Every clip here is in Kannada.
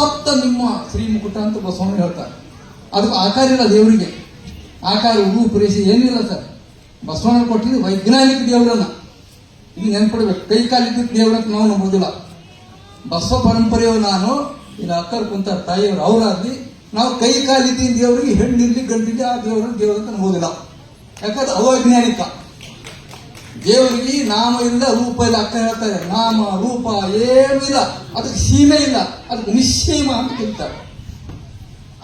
ತತ್ತ ನಿಮ್ಮ ಶ್ರೀಮುಕುಟ ಅಂತ ಬಸವಣ್ಣ ಹೇಳ್ತಾರೆ. ಅದಕ್ಕೆ ಆಕಾರ ಇಲ್ಲ ದೇವರಿಗೆ. ಆಕಾರ ಹೂ ಪ್ರೇಸಿ ಏನಿಲ್ಲ ಸರ್. ಬಸವಣ್ಣ ಕೊಟ್ಟಿದ್ದು ವೈಜ್ಞಾನಿಕ ದೇವರನ್ನ. ಇದು ನೆನ್ಪಿಡ್ಬೇಕು. ಕೈ ಕಾಲಿದ್ದ ದೇವರಂತ ನಾವು ನಂಬೋದಿಲ್ಲ. ಬಸವ ಪರಂಪರೆಯವರು ನಾನು ಇಲ್ಲಿ ಅಕ್ಕರ್ ಕುಂತ ತಾಯಿಯವರು ಅವರಾದ್ರಿ ನಾವು ಕೈ ಕಾಲಿದ್ದ ದೇವರಿಗೆ ಹೆಣ್ಣಿರ್ಲಿ ಗಂಡಿರ್ಲಿ ಆ ದೇವರನ್ನ ದೇವರಂತ ನಂಬೋದಿಲ್ಲ. ಯಾಕಂದ್ರೆ ಅವೈಜ್ಞಾನಿಕ. ದೇವರಿಗೆ ನಾಮ ಇಲ್ಲ ರೂಪ ಇಲ್ಲ. ಅಕ್ಕ ಹೇಳ್ತಾರೆ ನಾಮ, ರೂಪ ಏನೂ ಇಲ್ಲ. ಅದಕ್ಕೆ ಸೀಮೆ ಇಲ್ಲ. ಅದಕ್ಕೆ ನಿಶ್ಚಯಮ ಅಂತ ಹೇಳ್ತಾರೆ.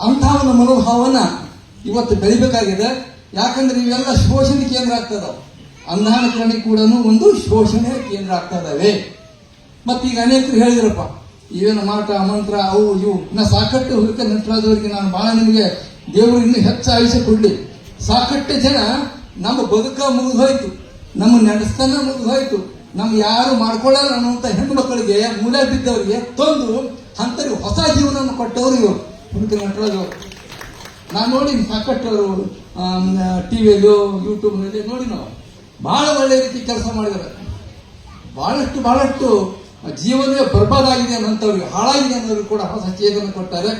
ಅಂತಹ ಒಂದು ಮನೋಭಾವನ ಇವತ್ತು ಬೆಳಿಬೇಕಾಗಿದೆ. ಯಾಕಂದ್ರೆ ಇವೆಲ್ಲ ಶೋಷಣೆ ಕೇಂದ್ರ ಆಗ್ತದ ಅಂಧಾನಕರಣಿ ಕೂಡ ಒಂದು ಶೋಷಣೆ ಕೇಂದ್ರ ಆಗ್ತಾ ಇದಾವೆ. ಮತ್ತೆ ಈಗ ಅನೇಕರು ಹೇಳಿದ್ರಪ್ಪ ಏನು ಮಾಟ, ಮಂತ್ರ, ಅವು ಇವು. ನಾ ಸಾಕಷ್ಟು ಹುಡುಕ ನಂತರದವರಿಗೆ ನಾನು ಬಹಳ ನಿಮಗೆ ದೇವರು ಇನ್ನೂ ಹೆಚ್ಚು ಆಯುಷ್ಯ ಕೊಡ್ಲಿ. ಸಾಕಷ್ಟು ಜನ ನಮ್ಮ ಬದುಕ ಮುಗಿದು ಹೋಯ್ತು. ನಮ್ಮ ನಡೆಸ್ತಾನ ಮುಗಿದು ಹೋಯ್ತು ನಮ್ಗೆ ಯಾರು ಮಾಡ್ಕೊಳ್ಳಲ್ಲ ಅನ್ನುವಂಥ ಹೆಣ್ಣು ಮಕ್ಕಳಿಗೆ ಮೂಲೆ ಬಿದ್ದವರಿಗೆ ತಂದು ಅಂತರಿ ಹೊಸ ಜೀವನವನ್ನು ಕೊಟ್ಟವರು ಇವರು ಪುನೀತ್ ನಟರಾಜ್ ಅವರು ನಾನು ನೋಡಿ ಸಾಕಷ್ಟು ಟಿವಿಯಲ್ಲೂ ಯೂಟ್ಯೂಬ್ನಲ್ಲಿ ನೋಡಿ ನಾವು ಬಹಳ ಒಳ್ಳೆ ರೀತಿ ಕೆಲಸ ಮಾಡಿದ್ದಾರೆ ಬಹಳಷ್ಟು ಬಹಳಷ್ಟು ಜೀವನವೇ ಬರ್ಬಾದಾಗಿದೆ ಅನ್ನೋಂಥವ್ರಿಗೆ ಹಾಳಾಗಿದೆ ಅನ್ನೋರು ಕೂಡ ಹೊಸ ಚೇತನ ಕೊಟ್ಟಾರೆ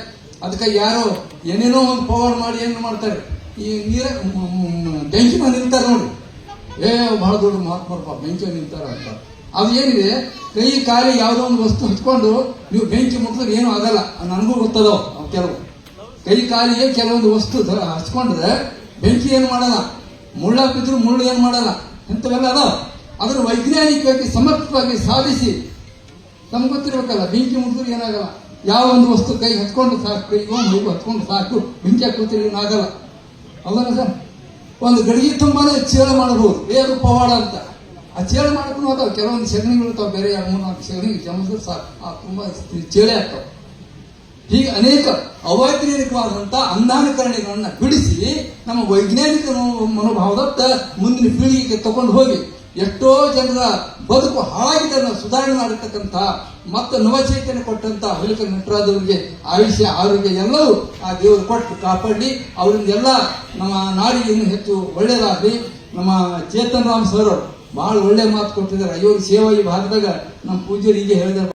ಅದಕ್ಕೆ ಯಾರೋ ಏನೇನೋ ಒಂದು ಪವರ್ ಮಾಡಿ ಏನು ಮಾಡ್ತಾರೆ ಈ ನೀರ ಮ್- ಮ್- ಬೆಂಕಿ ನಿಲ್ತಾರೆ ನೋಡಿ ಏ, ಬಹಳ ದೊಡ್ಡ ಮಹಾತ್ಮರಪ್ಪ ಬೆಂಕಿ ನಿಂತಾರ ಅಂತ. ಅದು ಏನಿದೆ, ಕೈ, ಕಾಲಿ ಯಾವುದೋ ಒಂದು ವಸ್ತು ಹಚ್ಕೊಂಡು ನೀವು ಬೆಂಕಿ ಮುಟ್ಟಿದ್ರೆ ಏನೂ ಆಗಲ್ಲ ನನಗೂ ಗೊತ್ತದೋ ಕೆಲವು. ಕೈ ಕಾಲಿಗೆ ಕೆಲವೊಂದು ವಸ್ತು ಹಚ್ಕೊಂಡ್ರೆ ಬೆಂಕಿ ಏನು ಮಾಡಲ್ಲ ಮುಳ್ಳ ಬಿದ್ರು ಮುಳ್ಳು ಏನು ಮಾಡಲ್ಲ ಇಂಥವೆಲ್ಲ ಅದಾವ. ಅದನ್ನು ವೈಜ್ಞಾನಿಕವಾಗಿ ಸಮರ್ಥವಾಗಿ ಸಾಧಿಸಿ, ನಮ್ಗೆ ಗೊತ್ತಿರ್ಬೇಕಲ್ಲ, ಬೆಂಕಿ ಮುಟ್ಟಿದ್ರೆ ಏನಾಗಲ್ಲ. ಯಾವ ಒಂದು ವಸ್ತು ಕೈ ಹಚ್ಕೊಂಡು ಸಾಕು ಕೈಗೋ ಮೈಗೂ ಹಚ್ಕೊಂಡು ಸಾಕು, ಬೆಂಕಿ ಹಾಕೋತಿರಿ ಏನಾಗಲ್ಲ. ಅಲ್ಲಲ್ಲ ಸರ್? ಒಂದು ಗಡಿಗೆ ತುಂಬಾನೇ ಚೇಳ ಮಾಡಬಹುದು. ಏನು ಪವಾಡ ಅಂತ. ಆ ಚೇಳ ಮಾಡಕ್ಕೂ ಅದಾವ ಕೆಲವೊಂದು ಸಗಣಿಗಳು ತಾವು ಬೇರೆ ಎರಡು ಮೂರು ನಾಲ್ಕು ಸಗಣಿ ಜಮಿಸಿದ್ರೆ ಸಾಕು. ಆ ತುಂಬಾ ಚೇಳೆ ಆಗ್ತಾವ. ಹೀಗೆ ಅನೇಕ ಅವೈಜ್ಞಾನಿಕವಾದಂಥ ಅಂಧಾನುಕರಣೆಗಳನ್ನ ಬಿಡಿಸಿ ನಮ್ಮ ವೈಜ್ಞಾನಿಕ ಮನೋಭಾವದತ್ತ ಮುಂದಿನ ಪೀಳಿಗೆಗೆ ತಗೊಂಡು ಹೋಗಿ ಎಷ್ಟೋ ಜನರ ಬದುಕು ಹಾಳಾಗಿದ್ದನ್ನು ಸುಧಾರಣೆ ಮಾಡಿರ್ತಕ್ಕಂಥ ಮತ್ತು ನವಚೈತನ್ಯ ಕೊಟ್ಟಂತ ಹೊಲಿಕ ನಟರಾದವರಿಗೆ ಆಯುಷ್ಯ, ಆರೋಗ್ಯ ಎಲ್ಲವೂ ಆ ದೇವರು ಕೊಟ್ಟು ಕಾಪಾಡಿ ಅವರಿಂದೆಲ್ಲ ನಮ್ಮ ನಾಡಿಗೆ ಇನ್ನೂ ಹೆಚ್ಚು ಒಳ್ಳೆಯದಾಗಲಿ. ನಮ್ಮ ಚೇತನ್ ರಾಮ್ ಸರ್ ಬಹಳ ಒಳ್ಳೆ ಮಾತು ಕೊಟ್ಟಿದ್ದಾರೆ. ಅಯ್ಯೋ ಸೇವಾ ಈ ಭಾಗದಾಗ ನಮ್ಮ ಪೂಜ್ಯರಿಗೆ ಹೇಳಿದ್ದಾರೆ.